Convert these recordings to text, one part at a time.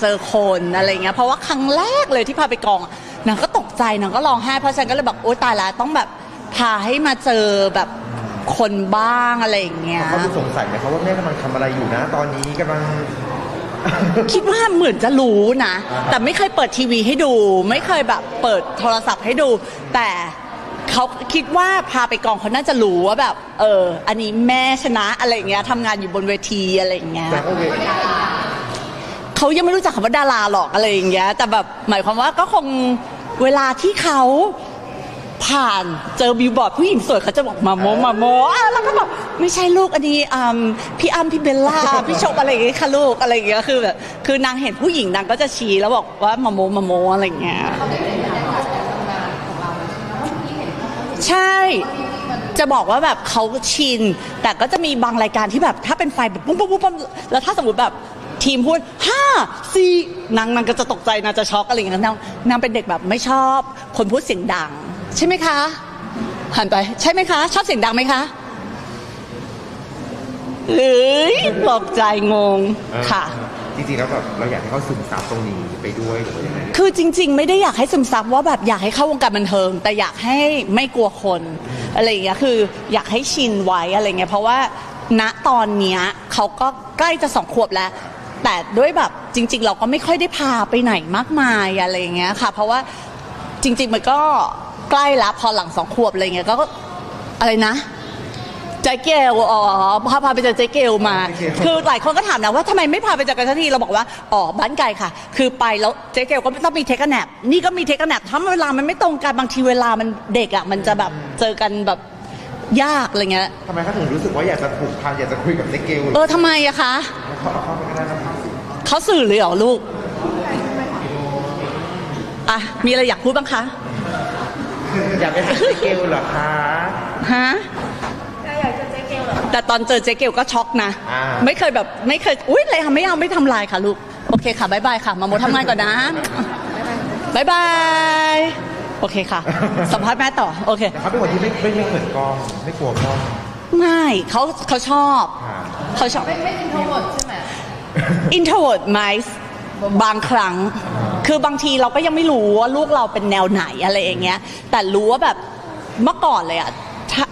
เจอคนอะไรเงี้ยเพราะว่าครั้งแรกเลยที่พาไปกองอะนางก็ตกใจนางก็ร้องไห้เพราะฉันก็เลยบอกโอ๊ยตายแล้วต้องแบบพาให้มาเจอแบบคนบ้างอะไรอย่างเงี้ยเขาดูสงสัยไหมครับว่าแม่กำลังทำอะไรอยู่นะ ตอนนี้กำลัง คิดว่าเหมือนจะรู้นะอ่าฮะแต่ไม่เคยเปิดทีวีให้ดู ไม่เคยแบบเปิดโทรศัพท์ให้ดู แต่เขาคิดว่าพาไปกองเขาน่าจะรู้ว่าแบบ เออ อันนี้แม่ชนะอะไรอย่างเงี้ยทำงานอยู่บนเวทีอะไรอย่างเงี้ย แต่โอเค เขายังไม่รู้จักคำว่าดาราหรอกอะไรอย่างเงี้ยแต่แบบหมายความว่าก็คงเวลาที่เขาผ่านเจอบิวบอร์ดผู้หญิงสวยเขาจะบอกมาโมมาโมอะแล้วก็บอกไม่ใช่ลูกอันนี้อืมพี่อ้ำพี่เบลล่าพี่ชมอะไรอย่างเงี้ยค่ะลูกอะไรอย่างเงี้ยคือแบบคือนางเห็นผู้หญิงนางก็จะชี้แล้วบอกว่ามาโมมาโมอะไรอย่างเงี้ยใช่ จะบอกว่าแบบเขาชิน แต่ก็จะมีบางรายการที่แบบ ถ้าเป็นไฟแบบปุ๊บปุ๊บปุ๊บปุ๊บแล้วถ้าสมมติแบบ ทีมพูดห้าสี่นางนางก็จะตกใจนางจะช็อกอะไรอย่างเงี้ยนางนางเป็นเด็กแบบไม่ชอบ คนพูดเสียงดัง ใช่ไหมคะหันไป ใช่ไหมคะ ชอบเสียงดังไหมคะเฮ้ยตกใจงงค่ะ จริงๆแล้วแบบเราอยากให้เขาซึมซับตรงนี้ไปด้วยหรือว่ายังไงคือจริง ๆ ไม่ได้อยากให้ซึมซับว่าแบบอยากให้เข้าวงการบันเทิง แต่อยากให้ไม่กลัวคนอะไรอย่างเงี้ยคืออยากให้ชินไว้อะไรเงี้ยเพราะว่าณตอนเนี้ยเขาก็ใกล้จะสองขวบแล้ว แต่ด้วยแบบจริง ๆ เราก็ไม่ค่อยได้พาไปไหนมากมายอะไรอย่างเงี้ยค่ะ เพราะว่าจริง ๆ มันก็ใกล้แล้วพอหลังสองขวบอะไรเงี้ยก็อะไรนะเจ๊เกลอ๋อพาพาไปเจอเจ๊เกลมาเจ๊เกลคือหลายคนก็ถามนะว่าทำไมไม่พาไปเจอกันสักทีเราบอกว่าอ๋อบ้านไกลค่ะ คือไปแล้วเจ๊เกลก็ต้องมีเทคแนปนี่ก็มีเทคแนปถ้าเวลามันไม่ตรงกันบางทีเวลามันเด็กอะมันจะแบบเจอกันแบบยากอะไรเงี้ยทำไมเขาถึงรู้สึกว่าอยากจะผูกพันอยากจะคุยกับเจ๊เกลเออทำไมอะคะ เขาเอาเข้าไปก็ได้นะครับเขาสื่อเลยเหรอลูกอะมีอะไรอยากพูดบ้างคะอยากเป็นเจ๊เกลเหรอคะฮะแต่ตอนเจอเจ๊เกลก็ช็อกนะอ่าไม่เคยแบบไม่เคยอุ้ยอะไรค่ะไม่เอาไม่ทำลายค่ะลูก โอเคค่ะบายบายค่ะ มาโมทำงานก่อนนะบายบายโอเคค่ะ สัมภาษณ์แม่ต่อ โอเคแต่เขาเป็นคนที่ไม่ไม่ไม่เหมือนกล้อง ไม่กลัวกล้องไม่เขาเขาชอบค่ะเขาชอบ ไม่ไม่อินโทรเวิร์ดใช่ไหม introvert ไหมบางครั้ง คือบางทีเราก็ยังไม่รู้ว่าลูกเราเป็นแนวไหนอะไรอย่างเงี้ย แต่รู้ว่าแบบเมื่อก่อนเลยอะถ้า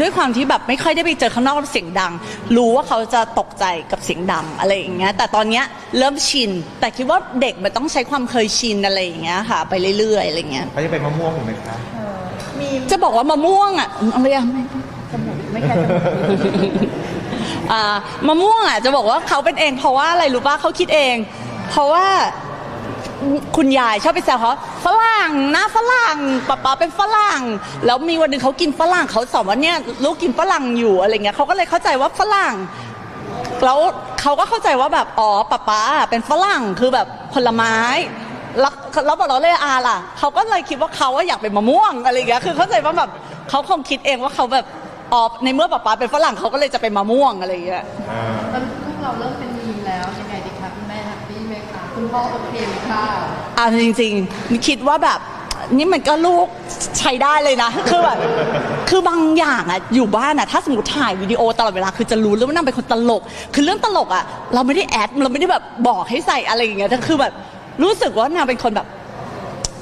ด้วยความที่แบบไม่ค่อยได้ไปเจอข้างนอกแล้วเสียงดัง รู้ว่าเขาจะตกใจกับเสียงดังอะไรอย่างเงี้ย แต่ตอนเนี้ยเริ่มชิน แต่คิดว่าเด็กมันต้องใช้ความเคยชินอะไรอย่างเงี้ยค่ะ ไปเรื่อยๆอะไรเงี้ยเขาจะเป็นมะม่วงถูกไหมคะมีจะบอกว่ามะม่วงอะอะไรอะไม่จมูกไม่ใช่จมูก อ่ามะม่วงอะจะบอกว่าเขาเป็นเอง เพราะว่าอะไรรู้ป่ะเขาคิดเอง เพราะว่าคุณยายชอบไปแซวเขาฝรั่งหน้าฝรั่งป๊าป๊าเป็นฝรั่ง แล้วมีวันหนึ่งเขากินฝรั่งเขาสอนว่าเนี่ยลูกกินฝรั่งอยู่อะไรเงี้ยเขาก็เลยเข้าใจว่าฝรั่งแล้วเขาก็เข้าใจว่าแบบอ๋อป๊าป๊าเป็นฝรั่งคือแบบผลไม้แล้วแล้วบอกเราเลยอาล่ะเขาก็เลยคิดว่าเขาอยากเป็นมะม่วงอะไรเงี้ยคือเข้าใจว่าแบบเขาคงคิดเองว่าเขาแบบ อ๋อในเมื่อป๊าป๊าเป็นฝรั่งเขาก็เลยจะเป็นมะม่วงอะไรอย่างเงี้ย อ่าตอนลูกเราเริ่มเป็นมีมแล้วยังไงดีคะคุณแม่แฮปปี้ไหมคะคุณพ่อโอเคไหมคะอ่าจริงๆ คิดว่าแบบนี่มันก็ลูกใช้ได้เลยนะ คือแบบคือบางอย่างอะอยู่บ้านอะถ้าสมมติถ่ายวิดีโอตลอดเวลาคือจะรู้เลยว่านางเป็นคนตลก คือเรื่องตลกอะเราไม่ได้แอดเราไม่ได้แบบบอกให้ใส่อะไรอย่างเงี้ยแต่คือแบบรู้สึกว่านางเป็นคนแบบ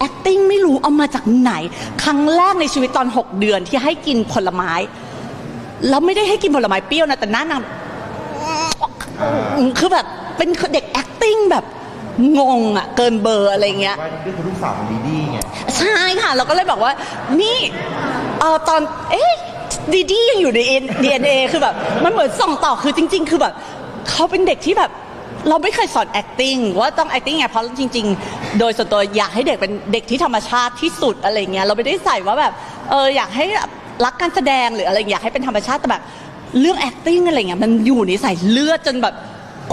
acting ไม่รู้เอามาจากไหน ครั้งแรกในชีวิตตอน 6 เดือนที่ให้กินผลไม้ แล้วไม่ได้ให้กินผลไม้เปรี้ยวนะแต่หน้านางคือแบบเป็นเด็ก acting แบบงงอะเกินเบอร์อะไรเงี้ยว่านี่คือลูกสาวของดีดีไงใช่ค่ะ เราก็เลยบอกว่า นี่เออตอนเอ๊ะดีดียังอยู่ใน DNA คือแบบ มันเหมือนส่องต่อคือจริง ๆ คือแบบเขาเป็นเด็กที่แบบเราไม่เคยสอน acting ว่าต้อง acting ไงเพราะจริง ๆ โดยส่วนตัวอยากให้เด็กเป็นเด็กที่ธรรมชาติที่สุดอะไรเงี้ยเราไม่ได้ใส่ว่าแบบเอออยากให้แบบ รักการแสดงหรืออะไรอยากให้เป็นธรรมชาติแต่แบบเรื่อง acting อะไรเงี้ยมันอยู่ในสายเลือดจนแบบ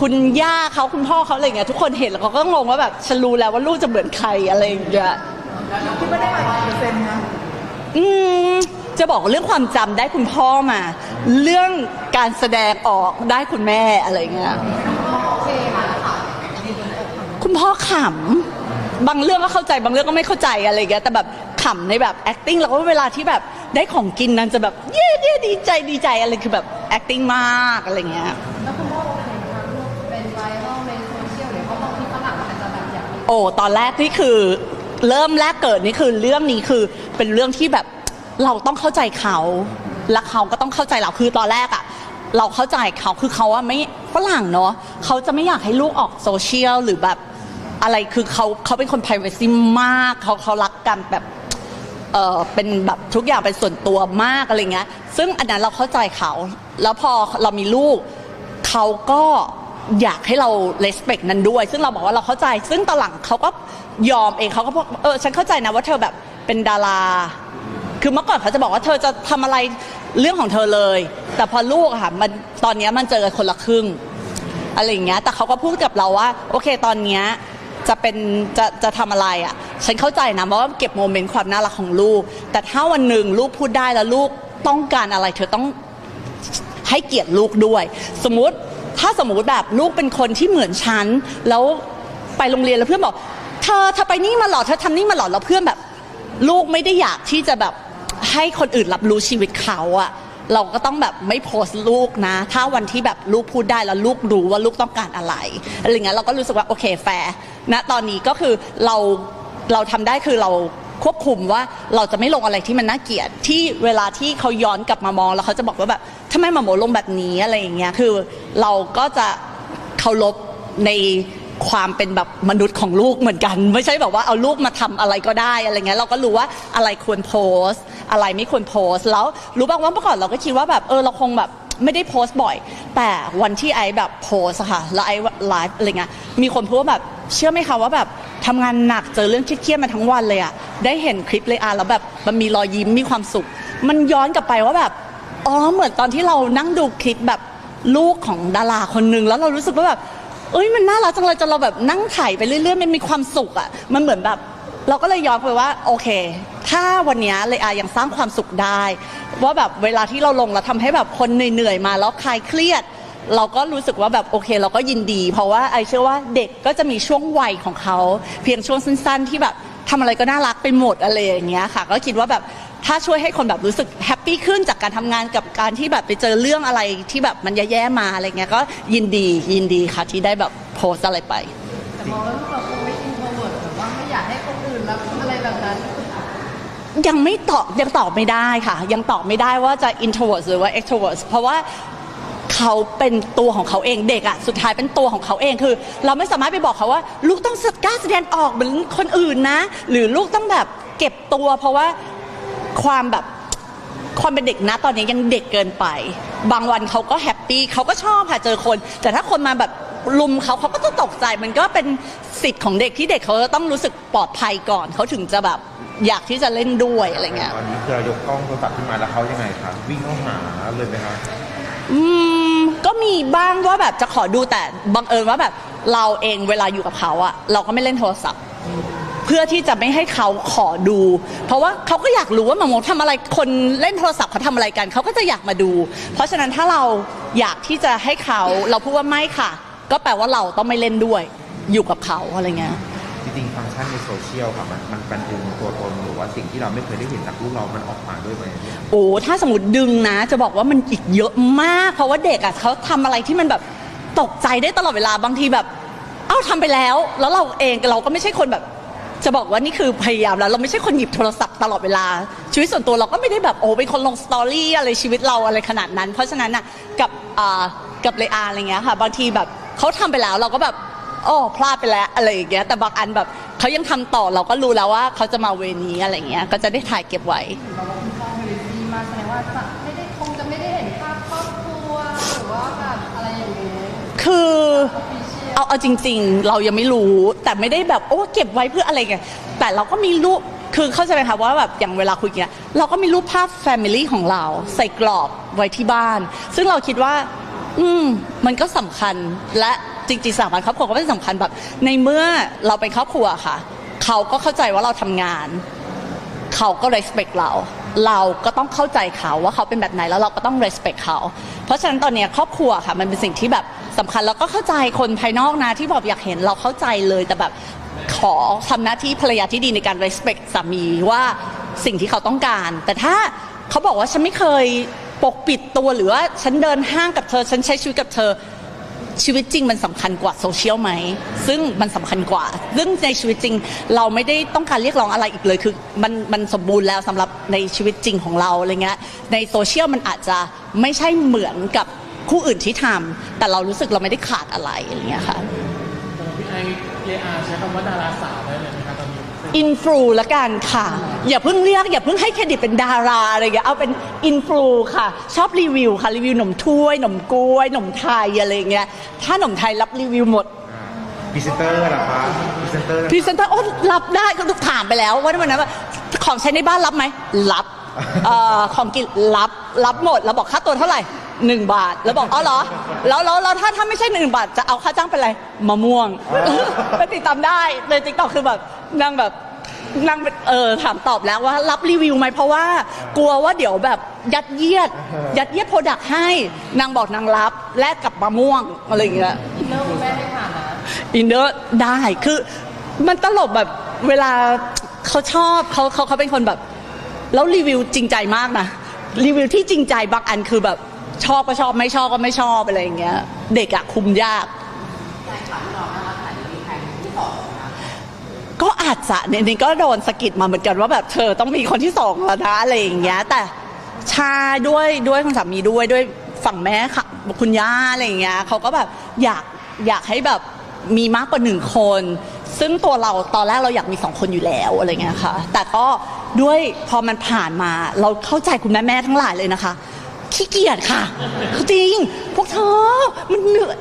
คุณย่าเขาคุณพ่อเขาอะไรเงี้ยทุกคนเห็นแล้วเขาก็งงว่าแบบฉันรู้แล้วว่าลูกจะเหมือนใครอะไรอย่างเงี้ยคิดว่าได้มากี่เปอร์เซ็นต์นะอืมจะบอกเรื่องความจำได้คุณพ่อมา เรื่องการแสดงออกได้คุณแม่อะไรเงี้ยคุณพ่อขำบางเรื่องก็เข้าใจบางเรื่องก็ไม่เข้าใจอะไรเงี้ยแต่แบบขำในแบบ acting แล้วก็เวลาที่แบบ ได้ของกินนั้นจะแบบเย้เย้ดีใจดีใจอะไรคือแบบ acting มากอะไรเงี้ยแล้วคุณพ่อโอเคไหมคะลูกเป็นไวรัลในโซเชียลเดี๋ยวเขาต้องมีฝรั่งโอ้ตอนแรกนี่คือเริ่มแรกเกิดนี่คือเรื่องนี้คือเป็นเรื่องที่แบบเราต้องเข้าใจเขา และเขาก็ต้องเข้าใจเราคือตอนแรกอะเราเข้าใจเขาคือเขาอะไม่ฝรั่งเนาะเขาจะไม่อยากให้ลูกออกโซเชียลหรือแบบอะไรคือเขาเขาเป็นคน p r i เวซีมากเขาเขารักกันแบบ เออเป็นแบบทุกอย่างเป็นส่วนตัวมากอะไรเงี้ย ซึ่งอันนั้นเราเข้าใจเขา แล้วพอเรามีลูกเขาก็อยากให้เรา respect นั้นด้วย ซึ่งเราบอกว่าเราเข้าใจ ซึ่งตอนหลังเขาก็ยอมเองเขาก็บอกเออฉันเข้าใจนะว่าเธอแบบเป็นดารา คือเมื่อก่อนเขาจะบอกว่าเธอจะทำอะไรเรื่องของเธอเลย แต่พอลูกอะค่ะมันตอนเนี้ยมันเจอคนละครึ่ง อะไรอย่างเงี้ย แต่เขาก็พูดกับเราว่า โอเค ตอนเนี้ย จะเป็นจะจะทำอะไรอะ ฉันเข้าใจนะว่าเก็บโมเมนต์ความน่ารักของลูก แต่ถ้าวันหนึ่งลูกพูดได้แล้วลูกต้องการอะไร เธอต้องให้เกียรติลูกด้วย สมมติถ้าสมมุติแบบลูกเป็นคนที่เหมือนฉันแล้วไปโรงเรียนแล้วเพื่อนบอก เธอเธอไปนี่มาเหรอเธอทำนี่มาเหรอแล้วเพื่อนแบบ ลูกไม่ได้อยากที่จะแบบให้คนอื่นรับรู้ชีวิตเขาอะเราก็ต้องแบบไม่โพสต์ลูกนะ ถ้าวันที่แบบลูกพูดได้แล้วลูกรู้ว่าลูกต้องการอะไรอะไรเงี้ยเราก็รู้สึกว่าโอเคแฟร์ นะตอนนี้ก็คือเราเราทำได้คือเราควบคุมว่าเราจะไม่ลงอะไรที่มันน่าเกลียดที่เวลาที่เขาย้อนกลับมามองแล้วเขาจะบอกว่าแบบทำไมมาโมลงแบบนี้อะไรอย่างเงี้ยคือเราก็จะเคารพในความเป็นแบบมนุษย์ของลูกเหมือนกัน ไม่ใช่แบบว่าเอาลูกมาทำอะไรก็ได้อะไรเงี้ยเราก็รู้ว่าอะไรควรโพสต์ อะไรไม่ควรโพสต์ แล้วรู้บ้างว่าเมื่อก่อนเราก็คิดว่าแบบเออเราคงแบบไม่ได้โพสต์บ่อย แต่วันที่ไอแบบโพสค่ะแล้วไอไลฟ์อะไรเงี้ยมีคนพูดว่าแบบ เชื่อไหมคะว่าแบบทำงานหนักเจอเรื่องเครียดๆมาทั้งวันเลยอะได้เห็นคลิปเลยอะแล้วแบบมันมีรอยยิ้มมีความสุข มันย้อนกลับไปว่าแบบอ๋อเหมือนตอนที่เรานั่งดูคลิปแบบลูกของดาราคนหนึ่งแล้วเรารู้สึกว่าแบบเอ้ยมันน่ารักจังเลยจนเราแบบนั่งถ่ายไปเรื่อยๆมันมีความสุขอะมันเหมือนแบบ เราก็เลยย้อนไปว่าโอเค ถ้าวันนี้เลยอายังสร้างความสุขได้ ว่าแบบเวลาที่เราลงเราทำให้แบบคนเหนื่อยๆมาแล้วคลายเครียด เราก็รู้สึกว่าแบบโอเคเราก็ยินดี เพราะว่าไอเชื่อว่าเด็กก็จะมีช่วงวัยของเขา เพียงช่วงสั้น ๆ ที่แบบทำอะไรก็น่ารักไปหมดอะไรอย่างเงี้ยค่ะ ก็คิดว่าแบบถ้าช่วยให้คนแบบรู้สึกแฮปปี้ขึ้นจากการทำงานกับการที่แบบไปเจอเรื่องอะไรที่แบบมันแย่ๆมาอะไรเงี้ยก็ยินดียินดีค่ะที่ได้แบบโพสต์อะไรไป แต่มองว่าลูกเราคงไม่อินโทรเวิร์ดแบบว่าไม่อยากให้คนอื่นรับอะไรแบบนั้น ยังไม่ตอบยังตอบไม่ได้ค่ะ ยังตอบไม่ได้ว่าจะ introvert หรือว่า extrovert เพราะว่า เขาเป็นตัวของเขาเองเด็กอะสุดท้ายเป็นตัวของเขาเองคือ เราไม่สามารถไปบอกเขาว่า ลูกต้องกล้าแสดงออกเหมือนคนอื่นนะ หรือลูกต้องแบบเก็บตัว เพราะว่าความแบบความเป็นเด็กนะตอนนี้ยังเด็กเกินไป บางวันเขาก็แฮปปี้เขาก็ชอบค่ะเจอคน แต่ถ้าคนมาแบบลุมเขาเขาก็จะตกใจมันก็เป็นสิทธิ์ของเด็กที่เด็กเขาจะต้องรู้สึกปลอดภัยก่อนเขาถึงจะแบบอยากที่จะเล่นด้วยอะไรเงี้ยตอนนี้คือเรายกกล้องโทรศัพท์ขึ้นมาแล้วเขายังไงครับวิ่งเข้าหาเลยไหมครับอืม ก็มีบ้างว่าแบบจะขอดูแต่บังเอิญว่าแบบเราเองเวลาอยู่กับเขาอะเราก็ไม่เล่นโทรศัพท์ เพื่อที่จะไม่ให้เขาขอดู เพราะว่าเขาก็อยากรู้ว่าหมาโมทำอะไรคนเล่นโทรศัพท์เขาทำอะไรกันเขาก็จะอยากมาดู เพราะฉะนั้นถ้าเราอยากที่จะให้เขาเราพูดว่าไม่ค่ะ ก็แปลว่าเราต้องไม่เล่นด้วย อยู่กับเขาอะไรเงี้ย ชันในโซเชียลค่ะมันมันเป็นดึงตัวตนหรือว่าสิ่งที่เราไม่เคยได้เห็นจากลูกเรา มันออกมาด้วยไหมโอ้ถ้าสมมติดึงนะ จะบอกว่ามันอีกเยอะมาก เพราะว่าเด็กอะเขาทำอะไรที่มันแบบตกใจได้ตลอดเวลาบางทีแบบ เอ้าทำไปแล้ว แล้วเราเองเราก็ไม่ใช่คนแบบจะบอกว่านี่คือพยายามแล้ว เราไม่ใช่คนหยิบโทรศัพท์ตลอดเวลา ชีวิตส่วนตัวเราก็ไม่ได้แบบโอ้เป็นคนลงสตอรี่อะไรชีวิตเราอะไรขนาดนั้น เพราะฉะนั้นอะกับอ่ากับเลอาอะไรเงี้ยค่ะ บางทีแบบเขาทำไปแล้วเราก็แบบ โอ้พลาดไปแล้วอะไรอย่างเงี้ยแต่บางอันแบบเขายังทำต่อเราก็รู้แล้วว่าเขาจะมาเวรนี้อะไรเงี้ยก็จะได้ถ่ายเก็บไว้ เราว่าคุณพ่อเฮลิซี่มากแสดงว่าจะไม่ได้คงจะไม่ได้เห็นภาพครอบครัวหรือว่าแบบอะไรอย่างเงี้ยคือพิเชียเอาเอาจริง ๆ เรายังไม่รู้ แต่ไม่ได้แบบโอ้เก็บไว้เพื่ออะไรไงแต่เราก็มีรูปคือเข้าใจไหมคะว่าแบบอย่างเวลาคุยกันเราก็มีรูปภาพแฟมิลี่ของเราใส่กรอบไว้ที่บ้าน ซึ่งเราคิดว่า อืม มันก็สำคัญและ จริงๆสถาบันครอบครัวก็เป็นสำคัญแบบ ในเมื่อเราเป็นครอบครัวค่ะ เขาก็เข้าใจว่าเราทำงาน เขาก็ respect เรา เราก็ต้องเข้าใจเขาว่าเขาเป็นแบบไหนแล้วเราก็ต้อง respect เขา เพราะฉะนั้นตอนนี้ครอบครัวค่ะ มันเป็นสิ่งที่แบบสำคัญแล้วก็เข้าใจคนภายนอกนะที่บอกอยากเห็นเราเข้าใจเลยแต่แบบขอทำหน้าที่ภรรยาที่ดีในการ respect สามีว่าสิ่งที่เขาต้องการ แต่ถ้าเขาบอกว่าฉันไม่เคยปกปิดตัวหรือว่าฉันเดินห้างกับเธอ ฉันใช้ชีวิตกับเธอ ชีวิตจริงมันสำคัญกว่าโซเชียลไหม ซึ่งมันสำคัญกว่า ซึ่งในชีวิตจริง เราไม่ได้ต้องการเรียกร้องอะไรอีกเลย คือมันมันสมบูรณ์แล้วสำหรับในชีวิตจริงของเราอะไรเงี้ย ในโซเชียลมันอาจจะไม่ใช่เหมือนกับคู่อื่นที่ทำแต่เรารู้สึกเราไม่ได้ขาดอะไรอะไรเงี้ยค่ะพี่ไอเลอาใช้คำว่าดาราสาว อนนี้อินฟลูละกันค่ะ อย่าเพิ่งเรียก อย่าเพิ่งให้เครดิตเป็นดาราอะไรอย่างเงี้ยเอาเป็นอินฟลูค่ะ ชอบรีวิวค่ะ รีวิวหนมถ้วยหนมกล้วยหนมไทยอะไรอย่างเงี้ยถ้าหนมไทยรับรีวิวหมดพรีเซนเตอร์เหรอคะพรีเซนเตอร์พรีเซนเตอร์โอ้รับได้ก็ต้องถามไปแล้วว่าวันนั้นว่าของใช้ในบ้านรับไหมรับเอ่อของกินรับรับหมดแล้วบอกค่าตัวเท่าไหร่หนึ่งบาท แล้วบอกอ๋อเหรอ แล้วแล้วแล้วถ้าถ้าไม่ใช่หนึ่งบาทจะเอาค่าจ้างเป็นอะไรมะม่วงไปติดตามได้ในติ๊กต็อกคือแบบ นางแบบนางเป็นเออถามตอบแล้วว่ารับรีวิวไหมเพราะว่ากลัวว่าเดี๋ยวแบบยัดเยียด ยัดเยียดโปรดักให้นางบอกนางรับแลกกับมะม่วงอะไรอย่างเงี้ยอินเนอร์คุณแม่ไม่ผ่านนะอินเนอร์ได้คือ มันตลกแบบเวลาเขาชอบเขาเขาเขาเป็นคนแบบ แล้วรีวิวจริงใจมากนะรีวิวที่จริงใจบางอันคือแบบชอบก็ชอบไม่ชอบก็ไม่ชอบอะไรอย่างเงี้ย เด็กอะคุมยาก ก็ อาจจะเนี่ยนี่ก็โดนสะกิดมาเหมือนกันว่าแบบเธอต้องมีคนที่สองแล้วนะอะไรอย่างเงี้ย แต่ชาด้วยด้วยคุณสามีด้วยด้วยฝั่งแม่ค่ะคุณย่าอะไรอย่างเงี้ยเขาก็แบบอยากอยากให้แบบมีมากกว่าหนึ่งคน ซึ่งตัวเราตอนแรกเราอยากมีสองคนอยู่แล้วอะไรเงี้ยค่ะ แต่ก็ด้วยพอมันผ่านมาเราเข้าใจคุณแม่แม่ทั้งหลายเลยนะคะ ขี้เกียจค่ะจริงพวกเธอมันเหนื่อย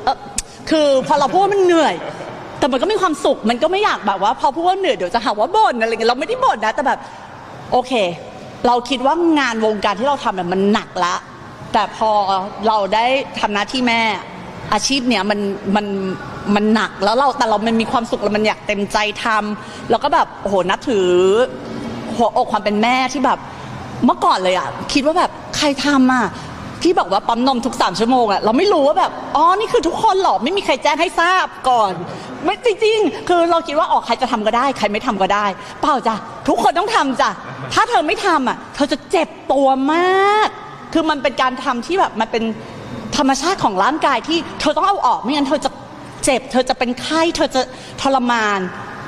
คือพอเราพูดว่ามันเหนื่อย แต่มันก็มีความสุขมันก็ไม่อยากแบบว่า พอพูดว่าเหนื่อยเดี๋ยวจะหาว่าบ่นอะไรเงี้ยเราไม่ได้บ่นนะ แต่แบบโอเค เราคิดว่างานวงการที่เราทำเนี่ยมันหนักละ แต่พอเราได้ทำหน้าที่แม่ อาชีพเนี้ยมันมันมันหนักแล้วเราแต่เรามันมีความสุขแล้วมันอยากเต็มใจทำแล้วก็แบบโอ้โหนับถือ หัวอกความเป็นแม่ที่แบบเมื่อก่อนเลยอะคิดว่าแบบใครทำอะที่บอกว่าปั๊มนมทุกสามชั่วโมงอะเราไม่รู้ว่าแบบอ๋อนี่คือทุกคนเหรอไม่มีใครแจ้งให้ทราบก่อน ไม่จริงๆ คือเราคิดว่าออกใครจะทำก็ได้ ใครไม่ทำก็ได้ เปล่าจ้ะทุกคนต้องทำจ้ะถ้าเธอไม่ทำอะ เธอจะเจ็บตัวมาก คือมันเป็นการทำที่แบบมันเป็นธรรมชาติของร่างกายที่เธอต้องเอาออกไม่งั้นเธอจะเจ็บ เธอจะเป็นไข้เธอจะทรมาน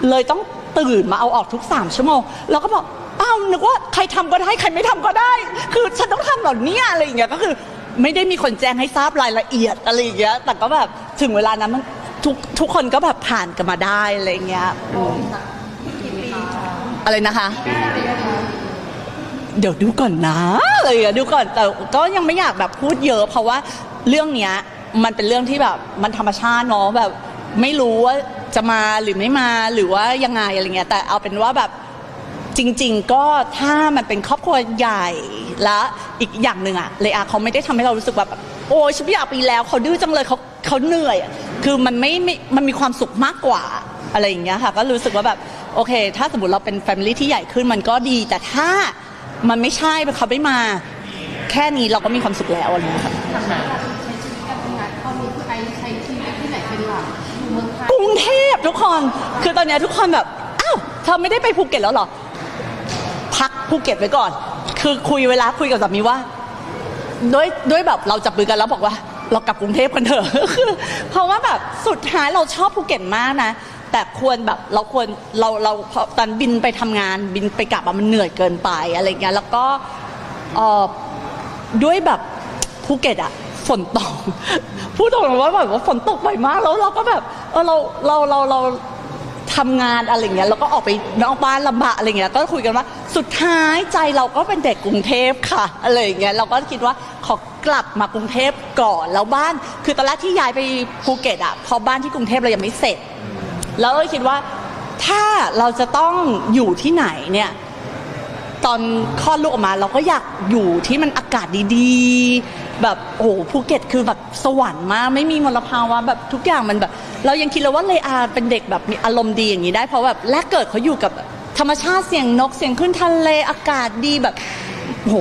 เลยต้องตื่นมาเอาออกทุกสามชั่วโมงแล้วก็บอกอ้าวนึกว่าใครทำก็ได้ใครไม่ทำก็ได้ คือฉันต้องทำหรอเนี่ยอะไรอย่างเงี้ยก็คือ ไม่ได้มีคนแจ้งให้ทราบรายละเอียดอะไรอย่างเงี้ยแต่ก็แบบถึงเวลานั้นมัน ทุกทุกคนก็แบบผ่านกันมาได้อะไรอย่างเงี้ยอืมอะไรนะคะ เดี๋ยวดูก่อนนะอะไรอย่างเงี้ยดูก่อนแต่ก็ยังไม่อยากแบบพูดเยอะ เพราะว่าเรื่องเนี้ยมันเป็นเรื่องที่แบบมันธรรมชาติเนาะแบบไม่รู้ว่าจะมาหรือไม่มาหรือว่ายังไงอะไรเงี้ยแต่เอาเป็นว่าแบบจริง ๆ ก็ถ้ามันเป็นครอบครัวใหญ่และอีกอย่างหนึ่งอะเลยอาเขาไม่ได้ทำให้เรารู้สึกแบบโอ้ยฉันไม่อยากไปแล้วเขาดื้อจังเลยเขาเขาเหนื่อยอะ คือมันไม่ไม่มันมีความสุขมากกว่าอะไรอย่างเงี้ยค่ะก็รู้สึกว่าแบบโอเค ถ้าสมมติเราเป็นแฟมิลี่ที่ใหญ่ขึ้นมันก็ดี แต่ถ้ามันไม่ใช่เขาไม่มา แค่นี้เราก็มีความสุขแล้วอะไรอย่างเงี้ยค่ะทำงานใช้ชีวิตการทำงานตอนนี้คือไอใช้ชีวิตที่ไหนเป็นหลักอยู่เมืองไทยกรุงเทพทุกคน คือตอนเนี้ยทุกคนแบบอ้าวเธอไม่ได้ไปภูเก็ตแล้วเหรอ พักภูเก็ตไว้ก่อน คือคุยเวลาคุยกับสามีว่า ด้วยด้วยแบบเราจับมือกันแล้วบอกว่า เรากลับกรุงเทพกันเถอะคือเพราะว่าแบบสุดท้ายเราชอบภูเก็ตมากนะ แต่ควรแบบเราควรเราเราตอนบินไปทำงานบินไปกลับอะมันเหนื่อยเกินไปอะไรเงี้ยแล้วก็ด้วยแบบภูเก็ตอะฝนตกพูดตรงๆว่าแบบว่าฝนตกบ่อยมากแล้วเราก็แบบเออเราเราเราเรา ทำงานอะไรเงี้ยแล้วก็ออกไปนอกบ้านลำบากอะไรเงี้ยก็คุยกันว่าสุดท้ายใจเราก็เป็นเด็กกรุงเทพค่ะอะไรอย่างเงี้ยเราก็คิดว่าขอกลับมากรุงเทพก่อนแล้วบ้าน คือตอนแรกที่ย้ายไปภูเก็ตอะพอบ้านที่กรุงเทพเรายังไม่เสร็จ แล้วก็คิดว่าถ้าเราจะต้องอยู่ที่ไหนเนี่ยตอนคลอดลูกออกมาเราก็อยากอยู่ที่มันอากาศดีๆ แบบโอ้โหภูเก็ตคือแบบสวรรค์มากไม่มีมลภาวะแบบทุกอย่างมันแบบ เรายังคิดเลยว่าเลอาเป็นเด็กแบบมีอารมณ์ดีอย่างนี้ได้เพราะแบบแรกเกิดเขาอยู่กับธรรมชาติเสียงนกเสียงขึ้นทะเลอากาศดีแบบโห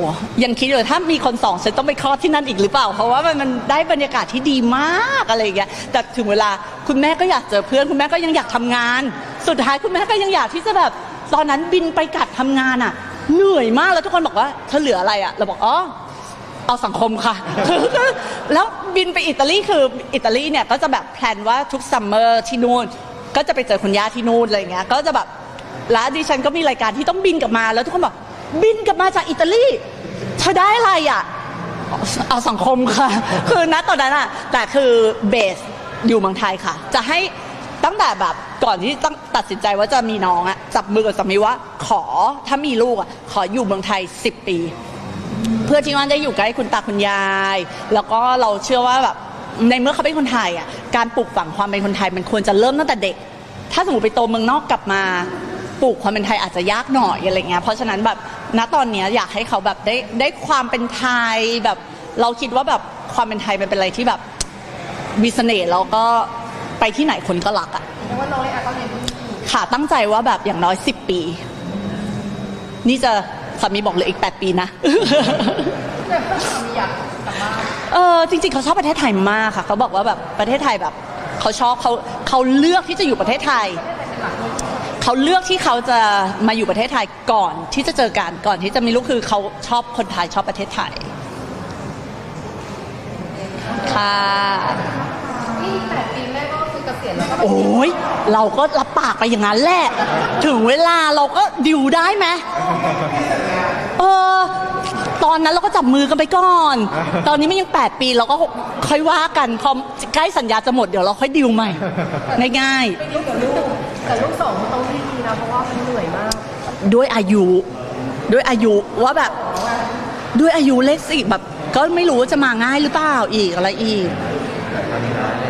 ยังคิดเลยถ้ามีคนสองฉันต้องไปคลอดที่นั่นอีกหรือเปล่า เพราะว่ามันมันได้บรรยากาศที่ดีมากอะไรอย่างเงี้ยแต่ถึงเวลาคุณแม่ก็อยากเจอเพื่อนคุณแม่ก็ยังอยากทำงาน สุดท้ายคุณแม่ก็ยังอยากที่จะแบบตอนนั้นบินไปกัดทำงานอะ เหนื่อยมากแล้วทุกคนบอกว่าเธอเหลืออะไรอะเราบอกอ๋อ เอาสังคมค่ะ แล้วบินไปอิตาลีคืออิตาลีเนี่ยก็จะแบบแพลนว่าทุกซัมเมอร์ที่นู่น ก็จะไปเจอคุณย่าที่นู่นอะไรเงี้ย ก็จะแบบแล้วดิฉันก็มีรายการที่ต้องบินกลับมา แล้วทุกคนบอกบินกลับมาจากอิตาลีเธอได้อะไรอะ เอาสังคมค่ะ คือณตอนนั้นอะแต่คือเบสอยู่เมืองไทยค่ะ จะให้ตั้งแต่แบบก่อนที่ต้องตัดสินใจว่าจะมีน้องอะจับมือกับสามีว่า ขอถ้ามีลูกอะขออยู่เมืองไทย 10 ปี พื่อที่ว่าได้อยู่ใกล้คุณตาคุณยาย แล้วก็เราเชื่อว่าแบบในเมื่อเขาเป็นคนไทยอะการปลูกฝังความเป็นคนไทยมันควรจะเริ่มตั้งแต่เด็ก ถ้าสมมติไปโตเมืองนอกกลับมาปลูกความเป็นไทยอาจจะยากหน่อยอะไรเงี้ยเพราะฉะนั้นแบบณตอนเนี้ยอยากให้เขาแบบได้ได้ความเป็นไทยแบบ เราคิดว่าแบบความเป็นไทยมันเป็นอะไรที่แบบมีเสน่ห์แล้วก็ไปที่ไหนคนก็รักอะว่าน้องเลอาก็เรียนค่ะตั้งใจว่าแบบอย่างน้อย 10 ปี นี่จะ สามีบอกเหลยอีก 8 ปีนะแต่ว่าสามีอยากกลับบ้านเออจริงๆเขาชอบประเทศไทยมากค่ะ เขาบอกว่าแบบประเทศไทยแบบเขาชอบเขาเขาเลือกที่จะอยู่ประเทศไทย เขาเลือกที่เขาจะมาอยู่ประเทศไทยก่อนที่จะเจอกันก่อนที่จะมีลูกคือเขาชอบคนไทยชอบประเทศไทย ค่ะนี่แปดปีแรกก็คือเก ษียณแล้วก็ไปโอ้ยเราก็รับปากไปอย่างนั้นแหละ ถึงเวลาเราก็ดิวได้ไหมเออ ตอนนั้นเราก็จับมือกันไปก่อน ตอนนี้มันยัง 8 ปีเราก็ค่อยว่ากันพอใกล้สัญญาจะหมดเดี๋ยวเราค่อยดิวใหม่ ง่ายไปอยู่กับลูกแต่ลูกสองมันต้องดีๆนะเพราะว่ามันเหนื่อยมากๆด้วยอายุ ด้วยอายุว่าแบบ ด้วยอายุเลขสิแบบ ก็ไม่รู้ว่าจะมาง่ายหรือเปล่าอีกอะไรอีก แต่ตอนนี้นะเล